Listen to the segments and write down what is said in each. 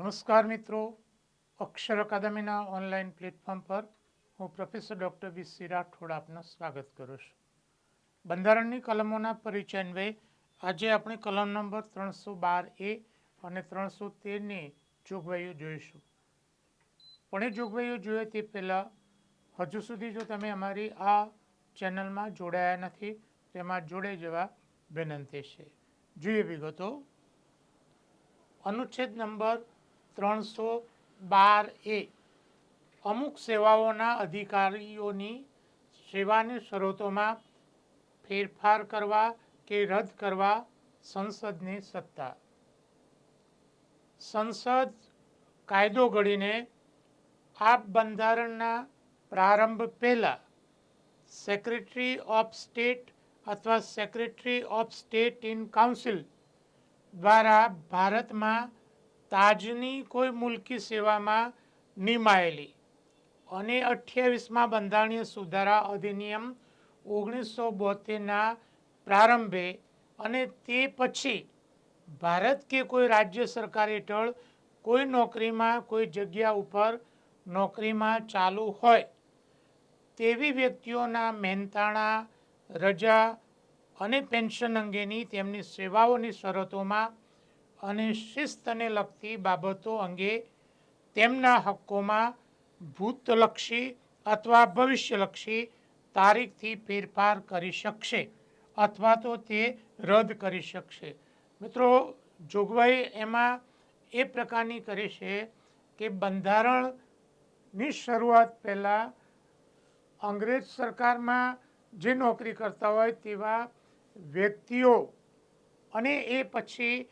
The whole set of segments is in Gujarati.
નમસ્કાર મિત્રો. અક્ષર અકાદમીના ઓનલાઈન પ્લેટફોર્મ પર હું professor doctor B. C. Rathod આપનું સ્વાગત કરું છું. બંધારણની કલમોના પરિચય અન્વયે આજે આપણે કલમ નંબર ત્રણસો બાર એ અને ત્રણસો તેરની જોગવાઈઓ જોઈશું. પણ એ જોગવાઈઓ જોઈએ તે પહેલાં હજુ સુધી જો તમે અમારી આ ચેનલમાં જોડાયા નથી તેમાં જોડાઈ જવા વિનંતી છે. જોઈએ વિગતો. અનુચ્છેદ નંબર ત્રણસો બાર એ. અમુક સેવાઓના અધિકારીઓની સેવાની શરતોમાં ફેરફાર કરવા કે રદ કરવા સંસદની સત્તા. સંસદ કાયદો ઘડીને આ બંધારણના પ્રારંભ પહેલાં સેક્રેટરી ઓફ સ્ટેટ અથવા secretary of state in council દ્વારા ભારતમાં તાજની કોઈ મુલકી સેવામાં નિમાયેલી. અને અઠ્યાવીસમાં બંધારણીય સુધારા અધિનિયમ ઓગણીસો બોતેરના પ્રારંભે અને તે પછી ભારત કે કોઈ રાજ્ય સરકાર હેઠળ કોઈ નોકરીમાં કોઈ જગ્યા ઉપર નોકરીમાં ચાલુ હોય, તેવી વ્યક્તિઓના મહેનતાણા, રજા અને પેન્શન અંગેની તેમની સેવાઓની શરતોમાં અને શિસ્તને લગતી બાબતો અંગે તેમના હક્કોમાં ભૂતલક્ષી અથવા ભવિષ્યલક્ષી તારીખથી ફેરફાર કરી શકશે અથવા તો તે રદ કરી શકશે. મિત્રો, જોગવાઈ એમાં એ પ્રકારની કરે છે કે બંધારણની શરૂઆત પહેલાં અંગ્રેજ સરકારમાં જે નોકરી કરતા હોય તેવા વ્યક્તિઓ અને એ પછી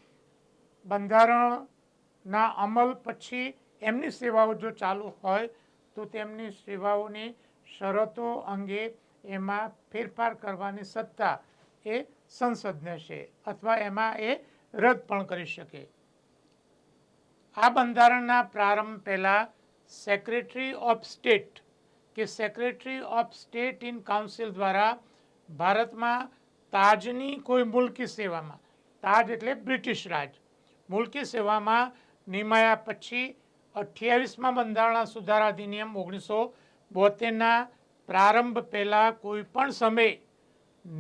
બંધારણના અમલ પછી એમની સેવાઓ જો ચાલુ હોય, તો તેમની સેવાઓની શરતો અંગે એમાં ફેરફાર કરવાની સત્તા એ સંસદને છે અથવા એમાં એ રદ પણ કરી શકે. આ બંધારણના પ્રારંભ પહેલાં સેક્રેટરી ઓફ સ્ટેટ કે secretary of state in council દ્વારા ભારતમાં તાજની કોઈ મુલકી સેવામાં, તાજ એટલે બ્રિટિશ રાજ મુલકી સેવામાં નિમાયા પછી અઠ્યાવીસમાં બંધારણા સુધારા અધિનિયમ ઓગણીસો બોતેરના પ્રારંભ પહેલાં કોઈ પણ સમયે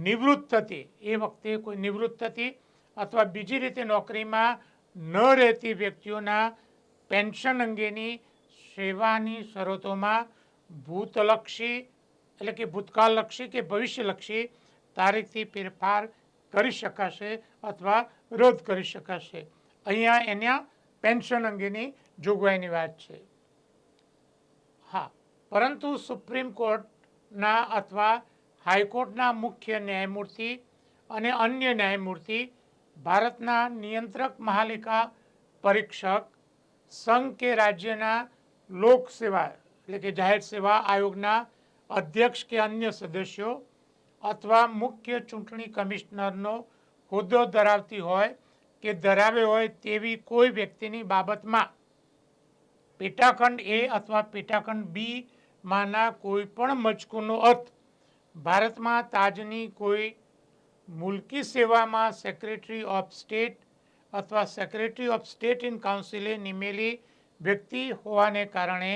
નિવૃત્ત થતી એ વખતે કોઈ નિવૃત્ત થતી અથવા બીજી રીતે નોકરીમાં ન રહેતી વ્યક્તિઓના પેન્શન અંગેની સેવાની શરતોમાં ભૂતલક્ષી એટલે કે ભૂતકાળલક્ષી કે ભવિષ્યલક્ષી તારીખથી ફેરફાર કરી શકાશે અથવા રદ કરી શકાશે. અહીંયા એના પેન્શન અંગેની જોગવાઈની વાત છે. હા, પરંતુ સુપ્રીમ કોર્ટના અથવા હાઈકોર્ટના મુખ્ય ન્યાયમૂર્તિ અને અન્ય ન્યાયમૂર્તિ, ભારતના નિયંત્રક મહાલિકા પરીક્ષક, સંઘ કે રાજ્યના લોક સેવા એટલે કે જાહેર સેવા આયોગના અધ્યક્ષ કે અન્ય સદસ્યો અથવા મુખ્ય ચૂંટણી કમિશનરનો હોદ્દો ધરાવતી હોય કે ધરાવે હોય તેવી કોઈ વ્યક્તિની બાબતમાં પેટાખંડ એ અથવા પેટાખંડ બી માંના કોઈ પણ મજકૂરનો અર્થ ભારતમાં તાજની કોઈ મુલકી સેવામાં સેક્રેટરી ઓફ સ્ટેટ અથવા સેક્રેટરી ઓફ સ્ટેટ ઇન કાઉન્સિલે નિમેલી વ્યક્તિ હોવાને કારણે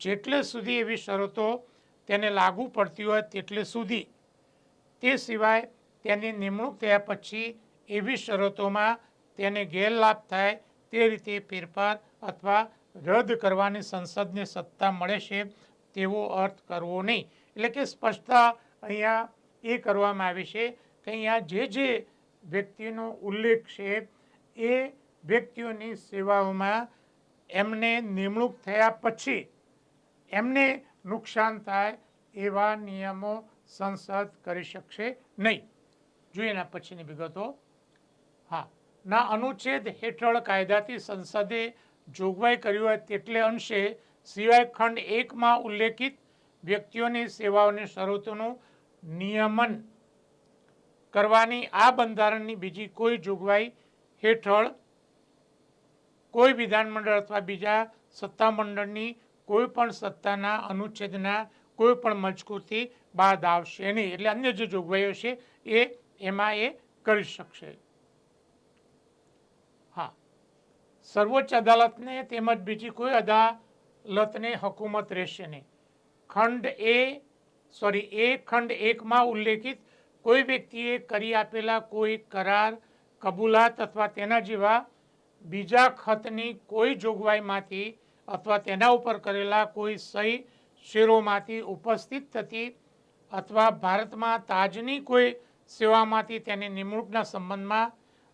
જેટલે સુધી એવી શરતો તેને લાગુ પડતી હોય તેટલે સુધી. તે સિવાય તેની નિમણૂક થયા પછી એવી શરતોમાં તેને ગેરલાભ થાય તે રીતે ફેરફાર અથવા રદ કરવાની સંસદને સત્તા મળે છે તેવો અર્થ કરવો નહીં. એટલે કે સ્પષ્ટતા અહીંયા એ કરવામાં આવી છે કે અહીંયા જે જે વ્યક્તિનો ઉલ્લેખ છે એ વ્યક્તિઓની સેવાઓમાં એમને નિમણૂક થયા પછી એમને નુકસાન થાય એવા નિયમો સંસદ કરી શકશે નહીં. જોઈએ એના પછીની વિગતો ના અનુચ્છેદ હેઠળ કાયદાથી સંસદે જોગવાઈ કરી હોય તેટલે અંશે સિવાય ખંડ એકમાં ઉલ્લેખિત વ્યક્તિઓની સેવાઓની શરતોનું નિયમન કરવાની આ બંધારણની બીજી કોઈ જોગવાઈ હેઠળ કોઈ વિધાનમંડળ અથવા બીજા સત્તામંડળની કોઈ પણ સત્તાના અનુચ્છેદના કોઈ પણ મજકૂરથી બાદ આવશે નહીં. એટલે અન્ય જે જોગવાઈઓ છે એ એમાં એ કરી શકશે હા સર્વોચ્ચ અદાલતને તેમજ બીજી કોઈ અદાલતને હકુમત રહેશે નહીં. ખંડ એ સોરી એ ખંડ એકમાં ઉલ્લેખિત કોઈ વ્યક્તિએ કરી આપેલા કોઈ કરાર, કબૂલાત અથવા તેના જેવા બીજા ખતની કોઈ જોગવાઈમાંથી અથવા તેના ઉપર કરેલા કોઈ સહી શેરોમાંથી ઉપસ્થિત થતી અથવા ભારતમાં તાજની કોઈ સેવામાંથી તેની નિમણૂકના સંબંધમાં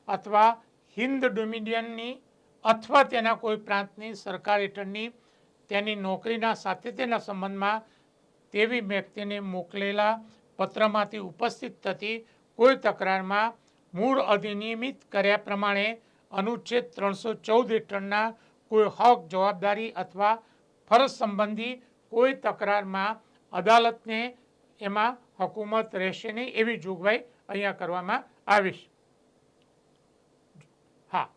અથવા હિન્દ ડોમિનિયનની અથવા તેના કોઈ પ્રાંતની સરકાર હેઠળની તેની નોકરીના સાતત્યના સંબંધમાં તેવી વ્યક્તિને મોકલેલા પત્રમાંથી ઉપસ્થિત થતી કોઈ તકરારમાં મૂળ અધિનિયમિત કર્યા પ્રમાણે અનુચ્છેદ ત્રણસો ચૌદ હેઠળના કોઈ હક, જવાબદારી અથવા ફરજ સંબંધી કોઈ તકરારમાં અદાલતને એમાં હકુમત રહેશે નહીં એવી જોગવાઈ અહીંયા કરવામાં આવી છે હા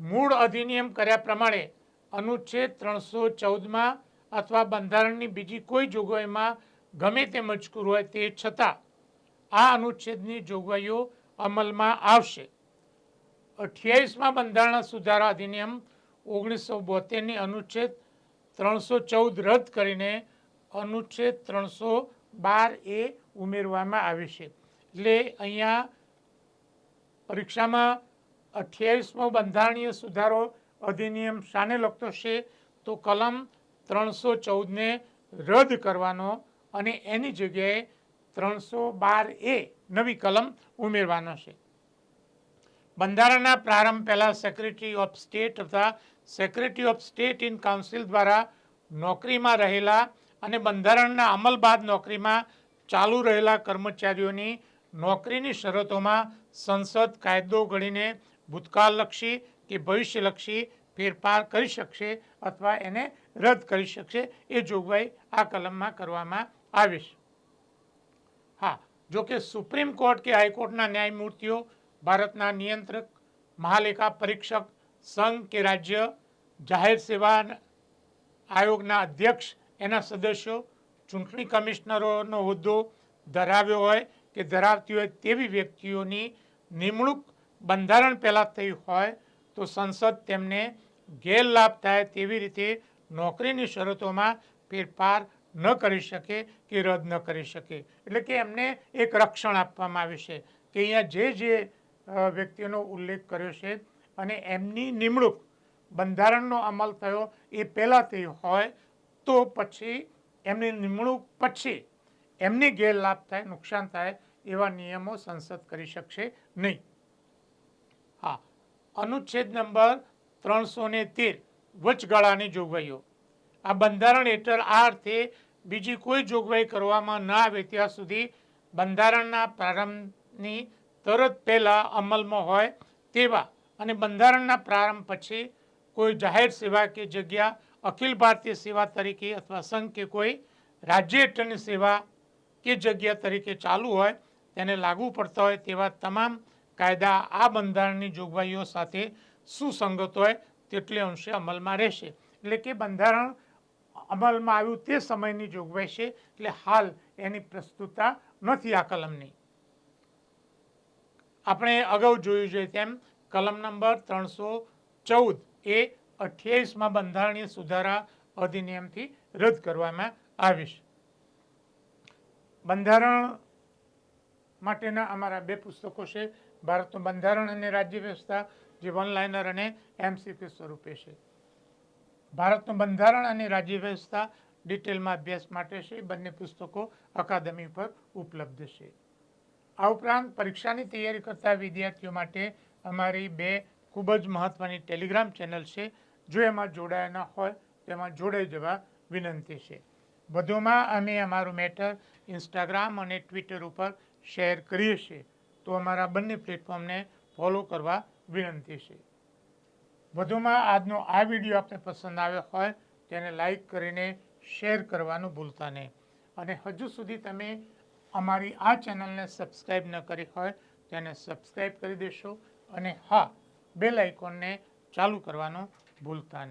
મૂળ અધિનિયમ કર્યા પ્રમાણે અનુચ્છેદ ત્રણસો ચૌદમાં અથવા બંધારણની બીજી કોઈ જોગવાઈમાં ગમે તે મજકૂર હોય તે છતાં આ અનુચ્છેદની જોગવાઈઓ અમલમાં આવશે. અઠ્યાવીસમાં બંધારણ સુધારા અધિનિયમ ઓગણીસો બોતેરની અનુચ્છેદ ત્રણસો ચૌદ રદ કરીને અનુચ્છેદ ત્રણસો બાર એ ઉમેરવામાં આવે છે. એટલે અહીંયા પરીક્ષામાં અઠ્યાવીસમો બંધારણીય સુધારો અધિનિયમ શાને લગતો છે, તો કલમ ત્રણસો ચૌદને રદ કરવાનો અને એની જગ્યાએ ત્રણસો બાર એ નવી કલમ ઉમેરવાનો છે. બંધારણના પ્રારંભ પહેલાં સેક્રેટરી ઓફ સ્ટેટ તથા secretary of state in council દ્વારા નોકરીમાં રહેલા અને બંધારણના અમલ બાદ નોકરીમાં ચાલુ રહેલા કર્મચારીઓની નોકરીની શરતોમાં સંસદ કાયદો ઘડીને ભૂતકાળલક્ષી કે ભવિષ્યલક્ષી ફેરફાર કરી શકશે અથવા એને રદ કરી શકશે એ જોગવાઈ આ કલમમાં કરવામાં આવી છે. હા, જો કે સુપ્રીમ કોર્ટ કે હાઈકોર્ટના ન્યાયમૂર્તિઓ, ભારતના નિયંત્રક, મહાલેખા પરીક્ષક, સંઘ કે રાજ્ય, જાહેર સેવા આયોગના અધ્યક્ષ, એના સદસ્યો, ચૂંટણી કમિશનરોનો હોદ્દો ધરાવ્યો હોય કે ધરાવતી હોય તેવી વ્યક્તિઓની નિમણૂક બંધારણ પહેલાં થઈ હોય તો સંસદ તેમને ગેરલાભ થાય તેવી રીતે નોકરીની શરતોમાં ફેરફાર ન કરી શકે કે રદ ન કરી શકે. એટલે કે એમને એક રક્ષણ આપવામાં આવે છે કે અહીંયા જે જે વ્યક્તિઓનો ઉલ્લેખ કર્યો છે અને એમની નિમણૂક બંધારણનો અમલ થયો એ પહેલાં થઈ હોય તો પછી એમની નિમણૂક પછી એમને ગેરલાભ થાય, નુકસાન થાય એવા નિયમો સંસદ કરી શકશે નહીં. અનુચ્છેદ નંબર ત્રણસો ને તેર, વચગાળાની જોગવાઈઓ. આ બંધારણ હેઠળ આ અર્થે બીજી કોઈ જોગવાઈ કરવામાં ન આવે ત્યાં સુધી બંધારણના પ્રારંભની તરત પહેલાં અમલમાં હોય તેવા અને બંધારણના પ્રારંભ પછી કોઈ જાહેર સેવા કે જગ્યા, અખિલ ભારતીય સેવા તરીકે અથવા સંઘ કે કોઈ રાજ્ય હેઠળની સેવા કે જગ્યા તરીકે ચાલુ હોય, તેને લાગુ પડતા હોય તેવા તમામ કાયદા આ બંધારણની જોગવાઈઓ સાથે સુસંગત હોય તેટલે અંશે અમલમાં રહેશે. એટલે કે બંધારણ અમલમાં આવ્યું તે સમયની જોગવાઈ છે, એટલે હાલ એની પ્રસ્તુતતા નથી આ કલમની. આપણે અગાઉ જોયું છે તેમ કલમ નંબર ત્રણસો ચૌદ એ અઠ્યાવીસમાં બંધારણીય સુધારા અધિનિયમથી રદ કરવામાં આવી છે. બંધારણ માટેના અમારા બે પુસ્તકો છે ભારતનું બંધારણ અને રાજ્ય વ્યવસ્થા જે વન લાઇનર અને એમસીક્યુ સ્વરૂપે છે. ભારતનું બંધારણ અને રાજ્ય વ્યવસ્થા ડિટેલમાં અભ્યાસ માટે છે. બંને પુસ્તકો અકાદમી પર ઉપલબ્ધ છે. આ ઉપરાંત પરીક્ષાની તૈયારી કરતા વિદ્યાર્થીઓ માટે અમારી બે ખૂબ જ મહત્ત્વની ટેલિગ્રામ ચેનલ છે. જો એમાં જોડાયા ન હોય તો એમાં જોડાઈ જવા વિનંતી છે. વધુમાં અમે અમારું મેટર ઇન્સ્ટાગ્રામ અને ટ્વિટર ઉપર શેર કરીએ છીએ. તો અમારા બંને પ્લેટફોર્મને ફોલો કરવા વિનંતી છે. વધુમાં આજનો આ વીડિયો આપને પસંદ આવ્યો હોય તેને લાઈક કરીને શેર કરવાનું ભૂલતા નહીં. અને હજુ સુધી તમે અમારી આ ચેનલને સબસ્ક્રાઈબ ન કરી હોય તેને સબસ્ક્રાઈબ કરી દેશો અને હા, બેલ આઇકોનને ચાલુ કરવાનું ભૂલતા નહીં.